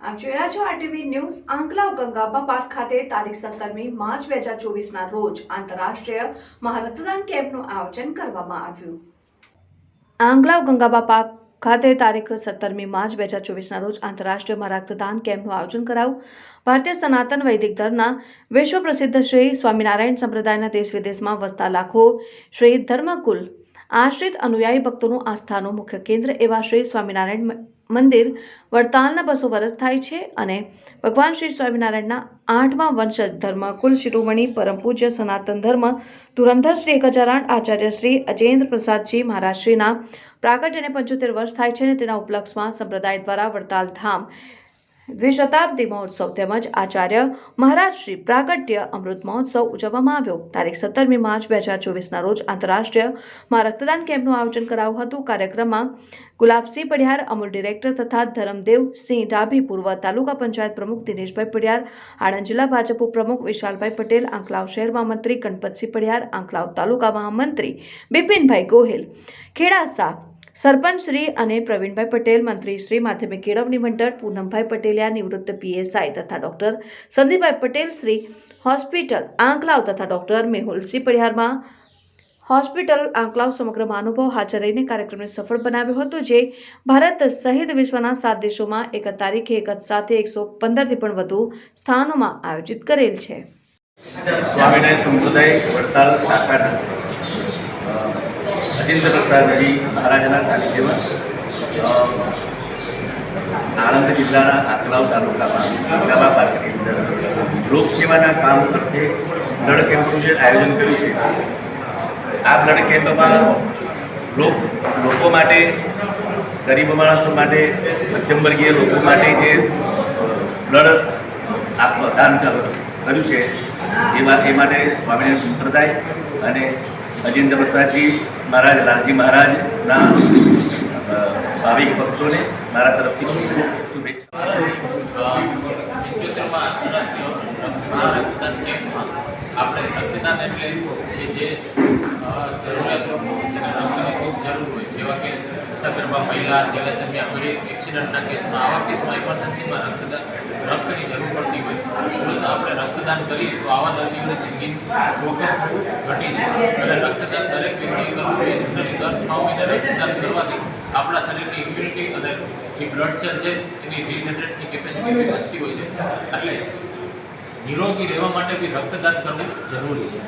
આપ જોઈ રહ્યા છો RTV news Anklav Gangaba park ખાતે તારીખ સત્તરમી માર્ચ બે હજાર ચોવીસના રોજ આંતરરાષ્ટ્રીય મહારક્તદાન કેમ્પનું આયોજન કરવામાં આવ્યું. આંગલાવ ગંગાબા પાર્ક ખાતે તારીખ સત્તરમી માર્ચ બે હજાર ચોવીસના રોજ આંતરરાષ્ટ્રીય રક્તદાન કેમ્પનું આયોજન કરાયું. ભારતીય સનાતન વૈદિક ધર્મના વિશ્વ પ્રસિદ્ધ શ્રી સ્વામિનારાયણ સંપ્રદાયના દેશ વિદેશમાં વસતા લાખો શ્રી ધર્મકુલ આશ્રિત અનુયાયી ભક્તોનું આસ્થાનું મુખ્ય કેન્દ્ર એવા શ્રી સ્વામિનારાયણ મંદિર વડતાલના બસો વર્ષ થાય છે અને ભગવાન શ્રી સ્વામિનારાયણના આઠમા વંશજ ધર્મ, કુલ શિરોમણી, પરમ પૂજ્ય, સનાતન ધર્મ, ધુરંધર શ્રી એક હજાર આઠ આચાર્ય શ્રી અજેન્દ્ર પ્રસાદજી મહારાજ શ્રીના પ્રાગટ્યને પંચોતેર વર્ષ થાય છે અને તેના ઉપલક્ષમાં સંપ્રદાય દ્વારા વડતાલ ધામ દ્વિશતાબ્દી મહોત્સવ તેમજ આચાર્ય મહારાજ શ્રી પ્રાગટ્ય અમૃત મહોત્સવ ઉજવવામાં આવ્યો. તારીખ સત્તરમી માર્ચ બે હજાર ચોવીસના રોજ આંતરરાષ્ટ્રીયમાં રક્તદાન કેમ્પનું આયોજન કરાયું હતું. કાર્યક્રમમાં ગુલાબસિંહ પડિયાર અમૂલ ડિરેક્ટર તથા ધરમદેવ સિંહ ડાભી, પૂર્વ તાલુકા પંચાયત પ્રમુખ દિનેશભાઈ પડિયાર આણંદ જિલ્લા ભાજપ ઉપપ્રમુખ વિશાલભાઈ પટેલ, આંકલાવ શહેર મહામંત્રી ગણપતસિંહ પડિયાર આંકલાવ તાલુકા મહામંત્રી બિપિનભાઈ ગોહિલ, ખેડા શાહ સરપંચ શ્રી અને પ્રવીણભાઈ પટેલ મંત્રી શ્રી માધ્યમિક કેળવણી મંડળ પૂનમભાઈ પટેલિયા નિવૃત્ત પીએસઆઈ તથા ડોક્ટર સંદીપભાઈ પટેલ શ્રી હોસ્પિટલ આંકલાવ તથા ડોક્ટર મેહુલસિંહ પરિહારમાં હોસ્પિટલ આંકલાવ સમગ્ર મહાનુભાવ હાજર રહીને કાર્યક્રમને સફળ બનાવ્યો હતો જે ભારત સહિત વિશ્વના સાત દેશોમાં એક તારીખે એક જ સાથે એકસો પંદરથી પણ વધુ સ્થાનોમાં આયોજિત કરેલ છે. સ્વામિનારાયણ સંપ્રદાય વડતાલ શાખાના અ, અજેન્દ્ર પ્રસાદજી મહારાજના સાનિધ્યમાં આણંદ જિલ્લાના આકલાવ તાલુકામાં, ગંગાબા પાર્કની અંદર લોકસેવાના કામ અર્થે બ્લડ કેમ્પનું જે આયોજન કર્યું છે, આ બ્લડ કેમ્પમાં લોક, લોકો માટે, ગરીબ માણસો માટે, મધ્યમ વર્ગીય લોકો માટે જે બ્લડ આપ દાન કર્યું છે એ માટે સ્વામિનારાયણ સંપ્રદાય અને અજેન્દ્ર પ્રસાદજી મહારાજ, લાલજી મહારાજના ભાવિક ભક્તોને મારા તરફથી ખૂબ ખૂબ શુભેચ્છા પંચોતેરમાં આંતરરાષ્ટ્રીય રક્તદાન કેમ્પમાં આપણે રક્તદાન એટલે કે જે જરૂરિયાત લોકો જેને રક્તની ખૂબ જરૂર હોય. જેવા કે સગર્ભા મહિલા થેલેસેમિયા પીડિત એક્સિડન્ટના કેસમાં આવા કેસમાં ઇમરજન્સીમાં રક્તદાન, રક્તની જરૂર પડતી રક્તદાન કરીએ તો આવા દર્દીઓની જિંદગી જોખમ ઘટી જાય. અને રક્તદાન દરેક વ્યક્તિએ કરવું જોઈએ. જનરલી દર છ મહિને રક્તદાન કરવાથી આપણા શરીરની ઇમ્યુનિટી અને જે બ્લડ સેલ છે એની રીજનરેટની કેપેસિટી વધતી હોય છે. એટલે નિરોગી રહેવા માટે બી રક્તદાન કરવું જરૂરી છે.